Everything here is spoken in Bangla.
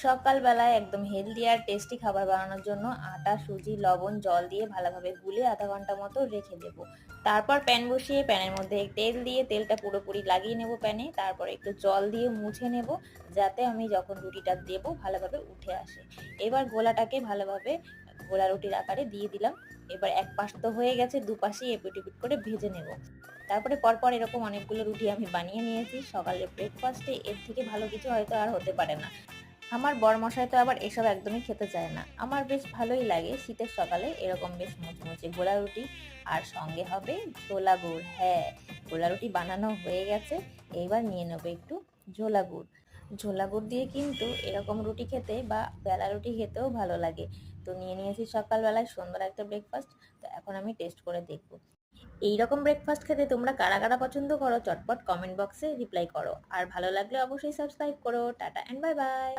সকালবেলায় একদম হেলদি আর টেস্টি খাবার বানানোর জন্য আটা, সুজি, লবণ, জল দিয়ে ভালোভাবে গুলে আধা ঘণ্টা মতো রেখে দেব। তারপর প্যান বসিয়ে প্যানের মধ্যে তেল দিয়ে তেলটা পুরোপুরি লাগিয়ে নেব প্যানে তারপর একটু জল দিয়ে মুছে নেব যাতে আমি যখন রুটিটা দেব ভালোভাবে উঠে আসে। এবার গোলাটাকে ভালোভাবে গোলা রুটির আকারে দিয়ে দিলাম। এবার এক পাশ তো হয়ে গেছে দুপাশেই এপিট এপিট করে ভেজে নেব। তারপরে পরপর এরকম অনেকগুলো রুটি আমি বানিয়ে নিয়েছি। সকালের ব্রেকফাস্টে এর থেকে ভালো কিছু হয়তো আর হতে পারে না। আমার বরমশাই তো আবার এসব একদমই খেতে চায় না। আমার বেশ ভালোই লাগে শীতের সকালে এরকম বেশ মুচমুচে গোলা রুটি। আর সঙ্গে হবে ঝোলা গুড়। হ্যাঁ গোলা রুটি বানানো হয়ে গেছে। এইবার নিয়ে নেব একটু ঝোলা গুড়। ঝোলা গুড় দিয়ে কিন্তু এরকম রুটি খেতে বা বেলা রুটি খেতেও ভালো লাগে। তো নিয়ে নিয়েছি সকালবেলায় সুন্দর একটা ব্রেকফাস্ট তো এখন আমি টেস্ট করে দেখব। এইরকম ব্রেকফাস্ট খেতে তোমরা কারা কারা পছন্দ করো, চটপট কমেন্ট বক্সে রিপ্লাই করো। আর ভালো লাগলে অবশ্যই সাবস্ক্রাইব করো। Tata and bye bye